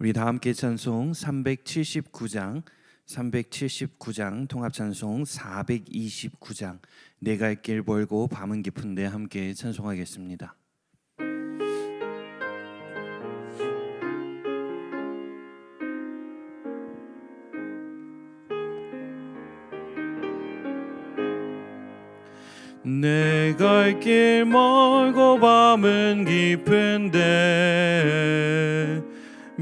우리 다 함께 찬송 379장 379장 통합 찬송 429장 내가 갈 길 멀고 밤은 깊은데 함께 찬송하겠습니다. 내갈길 멀고 밤은 깊은데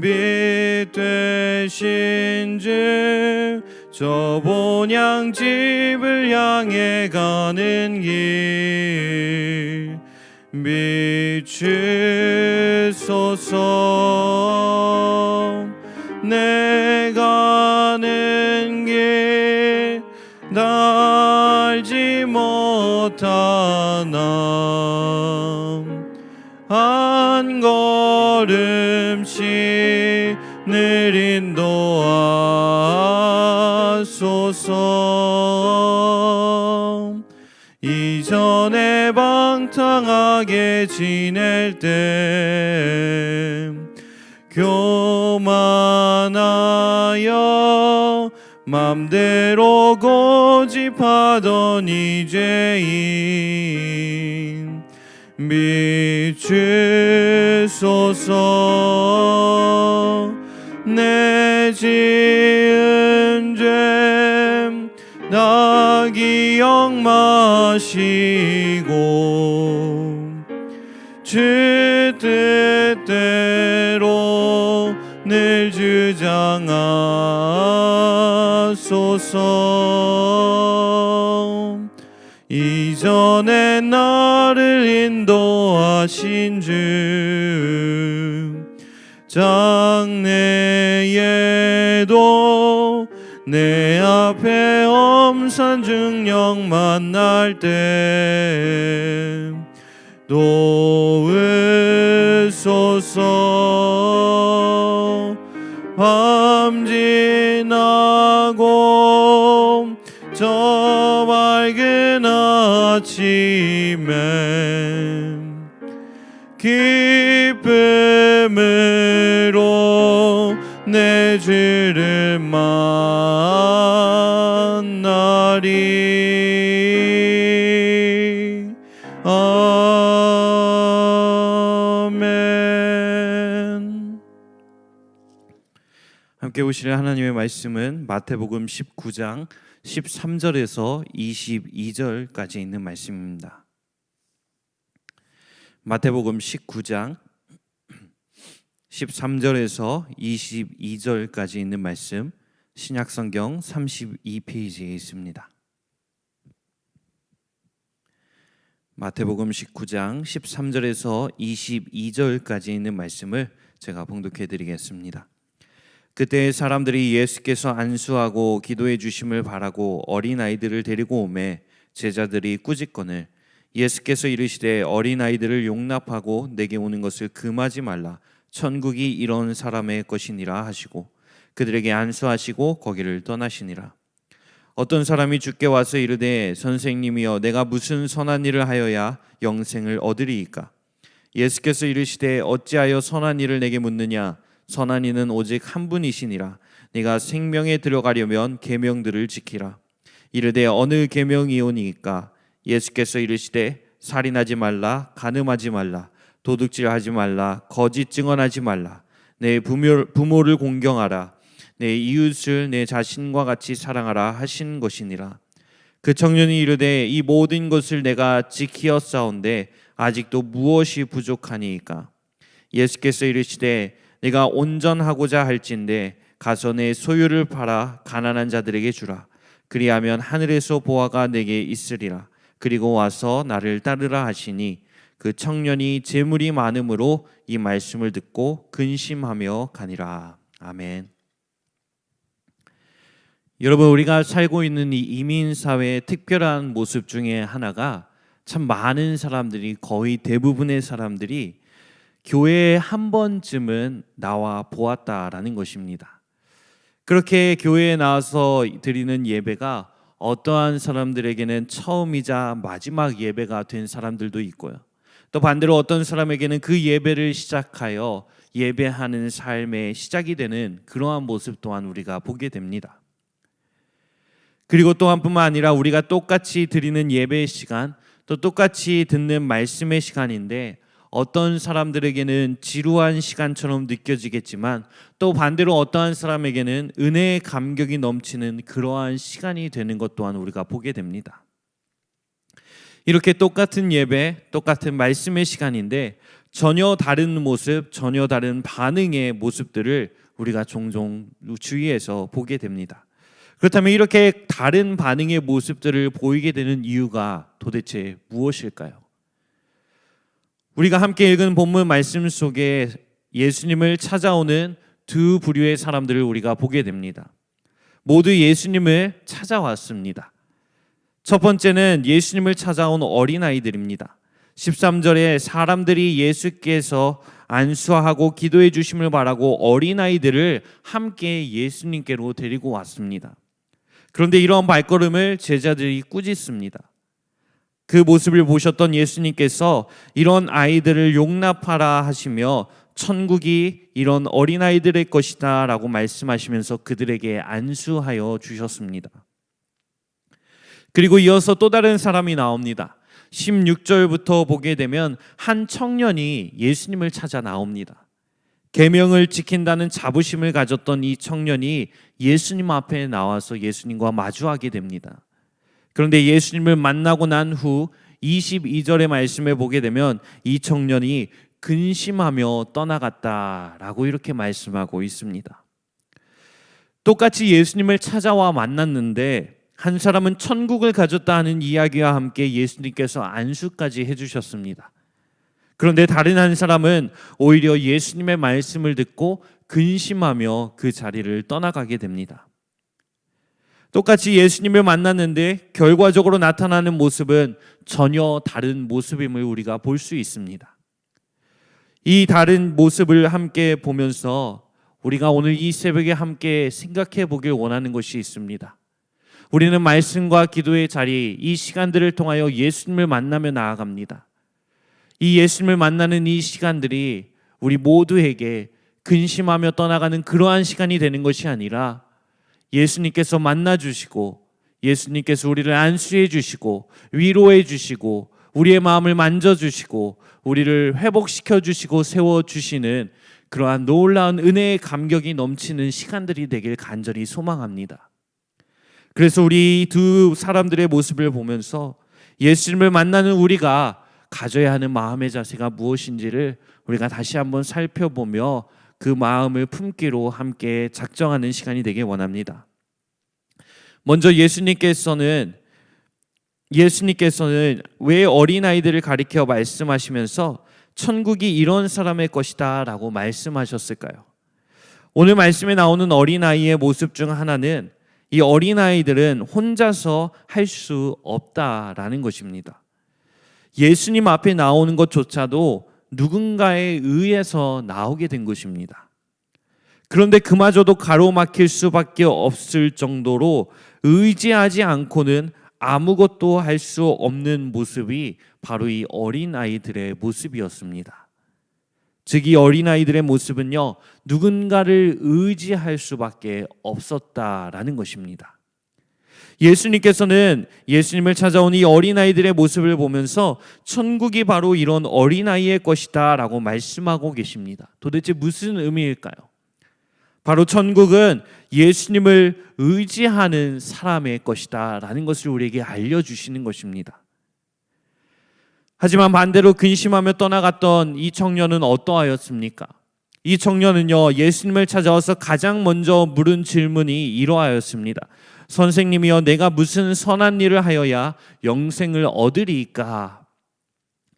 빛 되신 주저 본향 집을 향해 가는 길 비추소서. 내 가는 길 달지 못하나 걸음씩 늘 인도하소서. 이전에 방탕하게 지낼 때 교만하여 맘대로 고집하던 이제인 비추소서 내 지은 죄다 기억 마시고 주 뜻대로 늘 주장하소서 이전에 나를 인도하신 주 장래에도 내 앞에 엄산 중력 만날 때 도우소서. 밤 지나고 아침에 기쁨으로 내주 보시는 하나님의 말씀은 마태복음 19장 13절에서 22절까지 있는 말씀입니다. 마태복음 19장 13절에서 22절까지 있는 말씀 신약성경 32페이지에 있습니다. 마태복음 19장 13절에서 22절까지 있는 말씀을 제가 봉독해 드리겠습니다. 그때 사람들이 예수께서 안수하고 기도해 주심을 바라고 어린 아이들을 데리고 오매 제자들이 꾸짖거늘 예수께서 이르시되 어린 아이들을 용납하고 내게 오는 것을 금하지 말라. 천국이 이런 사람의 것이니라 하시고 그들에게 안수하시고 거기를 떠나시니라. 어떤 사람이 주께 와서 이르되 선생님이여 내가 무슨 선한 일을 하여야 영생을 얻으리이까? 예수께서 이르시되 어찌하여 선한 일을 내게 묻느냐 선한 이는 오직 한 분이시니라. 네가 생명에 들어가려면 계명들을 지키라. 이르되 어느 계명이오니까? 예수께서 이르시되 살인하지 말라 간음하지 말라 도둑질하지 말라 거짓 증언하지 말라. 내 부모, 부모를 공경하라. 내 이웃을 내 자신과 같이 사랑하라 하신 것이니라. 그 청년이 이르되 이 모든 것을 내가 지키었사온데 아직도 무엇이 부족하니이까? 예수께서 이르시되 내가 온전하고자 할진대 가서 내 소유를 팔아 가난한 자들에게 주라. 그리하면 하늘에서 보아가 내게 있으리라. 그리고 와서 나를 따르라 하시니 그 청년이 재물이 많음으로 이 말씀을 듣고 근심하며 가니라. 아멘. 여러분 우리가 살고 있는 이 이민 사회의 특별한 모습 중에 하나가 참 많은 사람들이 거의 대부분의 사람들이 교회에 한 번쯤은 나와 보았다라는 것입니다. 그렇게 교회에 나와서 드리는 예배가 어떠한 사람들에게는 처음이자 마지막 예배가 된 사람들도 있고요. 또 반대로 어떤 사람에게는 그 예배를 시작하여 예배하는 삶의 시작이 되는 그러한 모습 또한 우리가 보게 됩니다. 그리고 또한뿐만 아니라 우리가 똑같이 드리는 예배의 시간, 또 똑같이 듣는 말씀의 시간인데 어떤 사람들에게는 지루한 시간처럼 느껴지겠지만 또 반대로 어떠한 사람에게는 은혜의 감격이 넘치는 그러한 시간이 되는 것 또한 우리가 보게 됩니다. 이렇게 똑같은 예배, 똑같은 말씀의 시간인데 전혀 다른 모습, 전혀 다른 반응의 모습들을 우리가 종종 주위에서 보게 됩니다. 그렇다면 이렇게 다른 반응의 모습들을 보이게 되는 이유가 도대체 무엇일까요? 우리가 함께 읽은 본문 말씀 속에 예수님을 찾아오는 두 부류의 사람들을 우리가 보게 됩니다. 모두 예수님을 찾아왔습니다. 첫 번째는 예수님을 찾아온 어린아이들입니다. 13절에 사람들이 예수께서 안수하고 기도해 주심을 바라고 어린아이들을 함께 예수님께로 데리고 왔습니다. 그런데 이러한 발걸음을 제자들이 꾸짖습니다. 그 모습을 보셨던 예수님께서 이런 아이들을 용납하라 하시며 천국이 이런 어린아이들의 것이다 라고 말씀하시면서 그들에게 안수하여 주셨습니다. 그리고 이어서 또 다른 사람이 나옵니다. 16절부터 보게 되면 한 청년이 예수님을 찾아 나옵니다. 계명을 지킨다는 자부심을 가졌던 이 청년이 예수님 앞에 나와서 예수님과 마주하게 됩니다. 그런데 예수님을 만나고 난 후 22절의 말씀에 보게 되면 이 청년이 근심하며 떠나갔다라고 이렇게 말씀하고 있습니다. 똑같이 예수님을 찾아와 만났는데 한 사람은 천국을 가졌다 하는 이야기와 함께 예수님께서 안수까지 해주셨습니다. 그런데 다른 한 사람은 오히려 예수님의 말씀을 듣고 근심하며 그 자리를 떠나가게 됩니다. 똑같이 예수님을 만났는데 결과적으로 나타나는 모습은 전혀 다른 모습임을 우리가 볼 수 있습니다. 이 다른 모습을 함께 보면서 우리가 오늘 이 새벽에 함께 생각해 보길 원하는 것이 있습니다. 우리는 말씀과 기도의 자리, 이 시간들을 통하여 예수님을 만나며 나아갑니다. 이 예수님을 만나는 이 시간들이 우리 모두에게 근심하며 떠나가는 그러한 시간이 되는 것이 아니라 예수님께서 만나 주시고 예수님께서 우리를 안수해 주시고 위로해 주시고 우리의 마음을 만져 주시고 우리를 회복시켜 주시고 세워 주시는 그러한 놀라운 은혜의 감격이 넘치는 시간들이 되길 간절히 소망합니다. 그래서 우리 두 사람들의 모습을 보면서 예수님을 만나는 우리가 가져야 하는 마음의 자세가 무엇인지를 우리가 다시 한번 살펴보며 그 마음을 품기로 함께 작정하는 시간이 되길 원합니다. 먼저 예수님께서는 예수님께서는 왜 어린 아이들을 가리켜 말씀하시면서 천국이 이런 사람의 것이다라고 말씀하셨을까요? 오늘 말씀에 나오는 어린 아이의 모습 중 하나는 이 어린 아이들은 혼자서 할 수 없다라는 것입니다. 예수님 앞에 나오는 것조차도 누군가에 의해서 나오게 된 것입니다. 그런데 그마저도 가로막힐 수밖에 없을 정도로 의지하지 않고는 아무것도 할 수 없는 모습이 바로 이 어린 아이들의 모습이었습니다. 즉, 이 어린 아이들의 모습은요, 누군가를 의지할 수밖에 없었다라는 것입니다. 예수님께서는 예수님을 찾아온 이 어린아이들의 모습을 보면서 천국이 바로 이런 어린아이의 것이다 라고 말씀하고 계십니다. 도대체 무슨 의미일까요? 바로 천국은 예수님을 의지하는 사람의 것이다 라는 것을 우리에게 알려주시는 것입니다. 하지만 반대로 근심하며 떠나갔던 이 청년은 어떠하였습니까? 이 청년은요, 예수님을 찾아와서 가장 먼저 물은 질문이 이러하였습니다. 선생님이여 내가 무슨 선한 일을 하여야 영생을 얻으리까?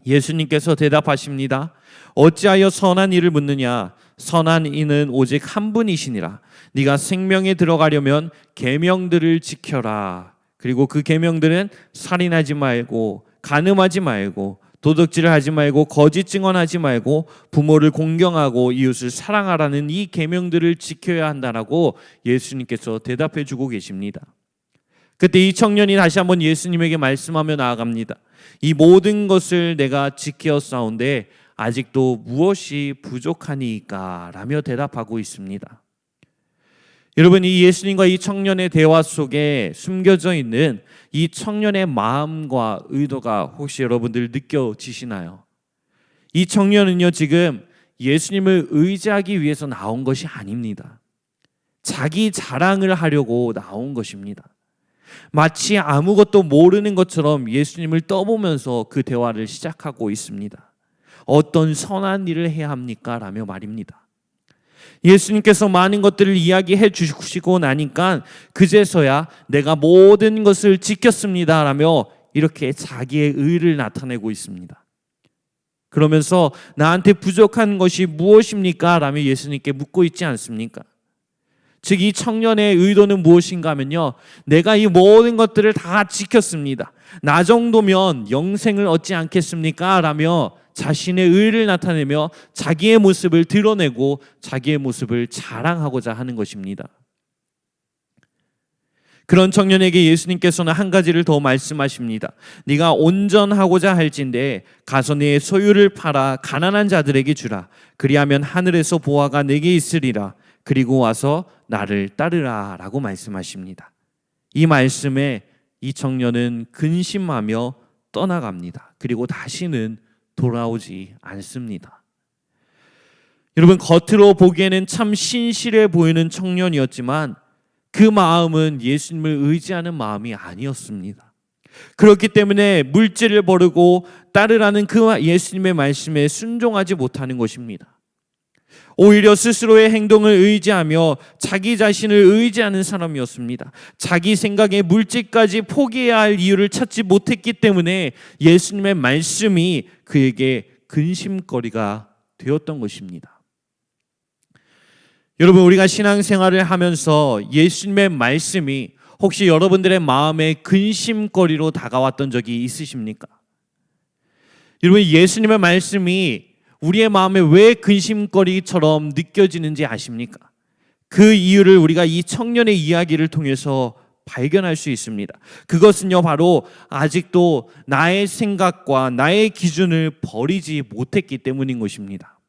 예수님께서 대답하십니다. 어찌하여 선한 일을 묻느냐? 선한 이는 오직 한 분이시니라. 네가 생명에 들어가려면 계명들을 지켜라. 그리고 그 계명들은 살인하지 말고 간음하지 말고 도덕질을 하지 말고 거짓 증언하지 말고 부모를 공경하고 이웃을 사랑하라는 이 계명들을 지켜야 한다라고 예수님께서 대답해 주고 계십니다. 그때 이 청년이 다시 한번 예수님에게 말씀하며 나아갑니다. 이 모든 것을 내가 지켜 싸운데 아직도 무엇이 부족하니까 라며 대답하고 있습니다. 여러분, 이 예수님과 이 청년의 대화 속에 숨겨져 있는 이 청년의 마음과 의도가 혹시 여러분들 느껴지시나요? 이 청년은요, 지금 예수님을 의지하기 위해서 나온 것이 아닙니다. 자기 자랑을 하려고 나온 것입니다. 마치 아무것도 모르는 것처럼 예수님을 떠보면서 그 대화를 시작하고 있습니다. 어떤 선한 일을 해야 합니까? 라며 말입니다. 예수님께서 많은 것들을 이야기해 주시고 나니까 그제서야 내가 모든 것을 지켰습니다. 라며 이렇게 자기의 의를 나타내고 있습니다. 그러면서 나한테 부족한 것이 무엇입니까? 라며 예수님께 묻고 있지 않습니까? 즉, 이 청년의 의도는 무엇인가 하면요. 내가 이 모든 것들을 다 지켰습니다. 나 정도면 영생을 얻지 않겠습니까? 라며 자신의 의를 나타내며 자기의 모습을 드러내고 자기의 모습을 자랑하고자 하는 것입니다. 그런 청년에게 예수님께서는 한 가지를 더 말씀하십니다. 네가 온전하고자 할진대 가서 네 소유를 팔아 가난한 자들에게 주라. 그리하면 하늘에서 보화가 내게 있으리라. 그리고 와서 나를 따르라라고 말씀하십니다. 이 말씀에 이 청년은 근심하며 떠나갑니다. 그리고 다시는 돌아오지 않습니다. 여러분 겉으로 보기에는 참 신실해 보이는 청년이었지만 그 마음은 예수님을 의지하는 마음이 아니었습니다. 그렇기 때문에 물질을 버리고 따르라는 그 예수님의 말씀에 순종하지 못하는 것입니다. 오히려 스스로의 행동을 의지하며 자기 자신을 의지하는 사람이었습니다. 자기 생각에 물질까지 포기해야 할 이유를 찾지 못했기 때문에 예수님의 말씀이 그에게 근심거리가 되었던 것입니다. 여러분 우리가 신앙생활을 하면서 예수님의 말씀이 혹시 여러분들의 마음에 근심거리로 다가왔던 적이 있으십니까? 여러분 예수님의 말씀이 우리의 마음에 왜 근심거리처럼 느껴지는지 아십니까? 그 이유를 우리가 이 청년의 이야기를 통해서 발견할 수 있습니다. 그것은요, 바로 아직도 나의 생각과 나의 기준을 버리지 못했기 때문인 것입니다.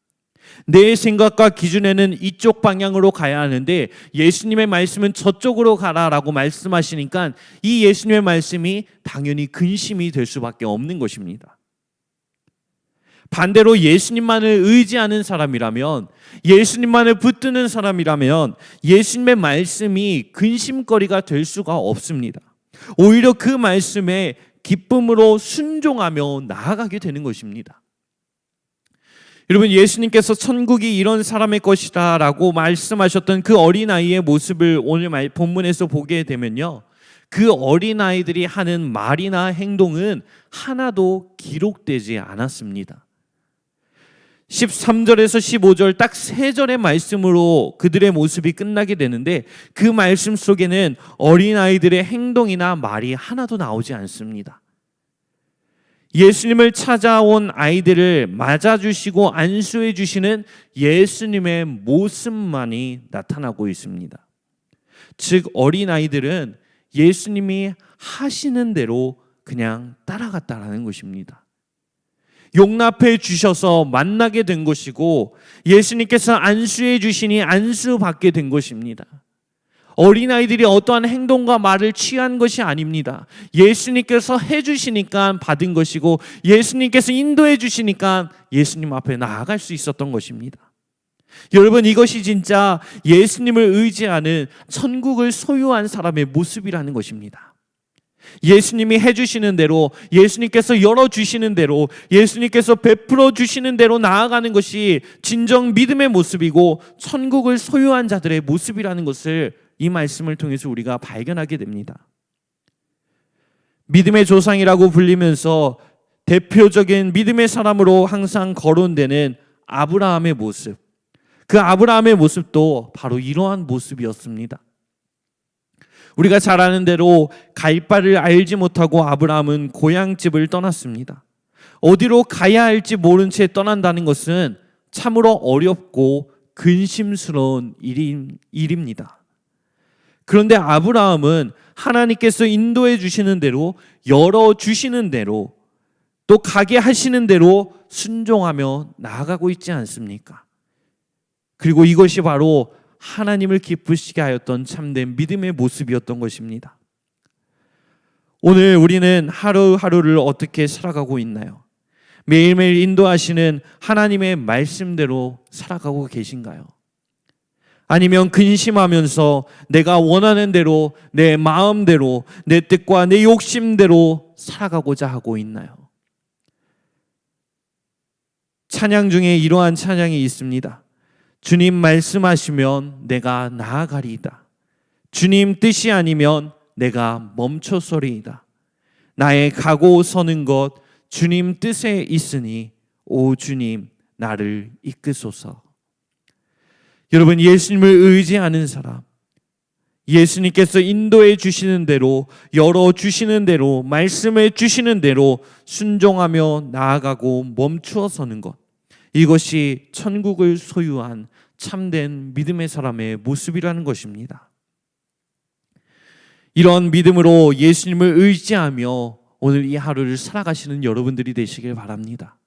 내 생각과 기준에는 이쪽 방향으로 가야 하는데 예수님의 말씀은 저쪽으로 가라라고 말씀하시니까 이 예수님의 말씀이 당연히 근심이 될 수밖에 없는 것입니다. 반대로 예수님만을 의지하는 사람이라면 예수님만을 붙드는 사람이라면 예수님의 말씀이 근심거리가 될 수가 없습니다. 오히려 그 말씀에 기쁨으로 순종하며 나아가게 되는 것입니다. 여러분 예수님께서 천국이 이런 사람의 것이다 라고 말씀하셨던 그 어린아이의 모습을 오늘 본문에서 보게 되면요. 그 어린아이들이 하는 말이나 행동은 하나도 기록되지 않았습니다. 13절에서 15절 딱 세 절의 말씀으로 그들의 모습이 끝나게 되는데 그 말씀 속에는 어린아이들의 행동이나 말이 하나도 나오지 않습니다. 예수님을 찾아온 아이들을 맞아주시고 안수해 주시는 예수님의 모습만이 나타나고 있습니다. 즉, 어린아이들은 예수님이 하시는 대로 그냥 따라갔다라는 것입니다. 용납해 주셔서 만나게 된 것이고 예수님께서 안수해 주시니 안수받게 된 것입니다. 어린아이들이 어떠한 행동과 말을 취한 것이 아닙니다. 예수님께서 해주시니까 받은 것이고 예수님께서 인도해 주시니까 예수님 앞에 나아갈 수 있었던 것입니다. 여러분 이것이 진짜 예수님을 의지하는 천국을 소유한 사람의 모습이라는 것입니다. 예수님이 해주시는 대로 예수님께서 열어주시는 대로 예수님께서 베풀어 주시는 대로 나아가는 것이 진정 믿음의 모습이고 천국을 소유한 자들의 모습이라는 것을 이 말씀을 통해서 우리가 발견하게 됩니다. 믿음의 조상이라고 불리면서 대표적인 믿음의 사람으로 항상 거론되는 아브라함의 모습. 그 아브라함의 모습도 바로 이러한 모습이었습니다. 우리가 잘 아는 대로 갈 바를 알지 못하고 아브라함은 고향집을 떠났습니다. 어디로 가야 할지 모른 채 떠난다는 것은 참으로 어렵고 근심스러운 일입니다. 그런데 아브라함은 하나님께서 인도해 주시는 대로 열어 주시는 대로 또 가게 하시는 대로 순종하며 나아가고 있지 않습니까? 그리고 이것이 바로 하나님을 기쁘시게 하였던 참된 믿음의 모습이었던 것입니다. 오늘 우리는 하루하루를 어떻게 살아가고 있나요? 매일매일 인도하시는 하나님의 말씀대로 살아가고 계신가요? 아니면 근심하면서 내가 원하는 대로 내 마음대로 내 뜻과 내 욕심대로 살아가고자 하고 있나요? 찬양 중에 이러한 찬양이 있습니다. 주님 말씀하시면 내가 나아가리이다. 주님 뜻이 아니면 내가 멈춰서리이다. 나의 가고 서는 것 주님 뜻에 있으니 오 주님 나를 이끄소서. 여러분 예수님을 의지하는 사람 예수님께서 인도해 주시는 대로 열어 주시는 대로 말씀해 주시는 대로 순종하며 나아가고 멈추어 서는 것 이것이 천국을 소유한 참된 믿음의 사람의 모습이라는 것입니다. 이런 믿음으로 예수님을 의지하며 오늘 이 하루를 살아가시는 여러분들이 되시길 바랍니다.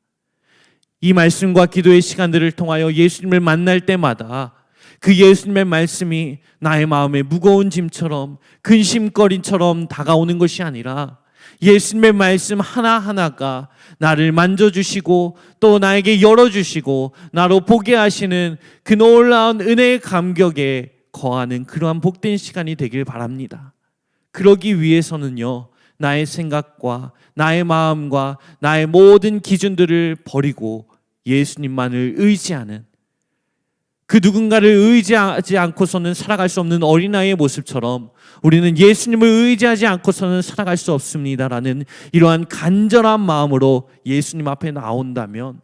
이 말씀과 기도의 시간들을 통하여 예수님을 만날 때마다 그 예수님의 말씀이 나의 마음에 무거운 짐처럼 근심거리처럼 다가오는 것이 아니라 예수님의 말씀 하나하나가 나를 만져주시고 또 나에게 열어주시고 나로 보게 하시는 그 놀라운 은혜의 감격에 거하는 그러한 복된 시간이 되길 바랍니다. 그러기 위해서는요, 나의 생각과 나의 마음과 나의 모든 기준들을 버리고 예수님만을 의지하는 그 누군가를 의지하지 않고서는 살아갈 수 없는 어린아이의 모습처럼 우리는 예수님을 의지하지 않고서는 살아갈 수 없습니다라는 이러한 간절한 마음으로 예수님 앞에 나온다면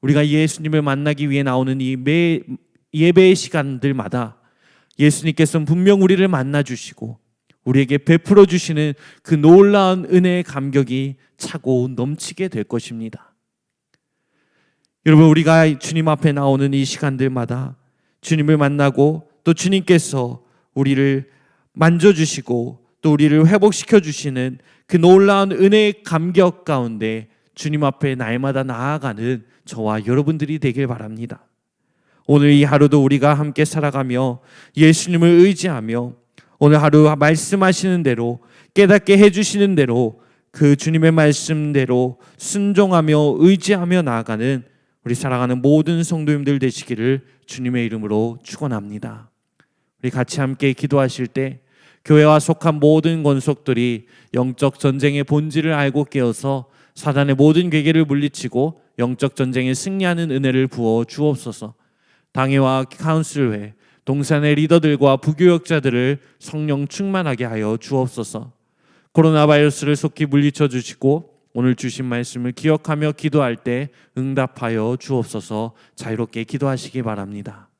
우리가 예수님을 만나기 위해 나오는 이 매 예배의 시간들마다 예수님께서는 분명 우리를 만나 주시고 우리에게 베풀어 주시는 그 놀라운 은혜의 감격이 차고 넘치게 될 것입니다. 여러분 우리가 주님 앞에 나오는 이 시간들마다 주님을 만나고 또 주님께서 우리를 만져 주시고 또 우리를 회복시켜 주시는 그 놀라운 은혜의 감격 가운데 주님 앞에 날마다 나아가는 저와 여러분들이 되길 바랍니다. 오늘 이 하루도 우리가 함께 살아가며 예수님을 의지하며 오늘 하루 말씀하시는 대로 깨닫게 해주시는 대로 그 주님의 말씀대로 순종하며 의지하며 나아가는 우리 사랑하는 모든 성도님들 되시기를 주님의 이름으로 축원합니다. 우리 같이 함께 기도하실 때 교회와 속한 모든 권속들이 영적 전쟁의 본질을 알고 깨어서 사단의 모든 괴계를 물리치고 영적 전쟁에 승리하는 은혜를 부어 주옵소서. 당회와 카운슬회, 동산의 리더들과 부교역자들을 성령 충만하게 하여 주옵소서. 코로나 바이러스를 속히 물리쳐 주시고 오늘 주신 말씀을 기억하며 기도할 때 응답하여 주옵소서 자유롭게 기도하시기 바랍니다.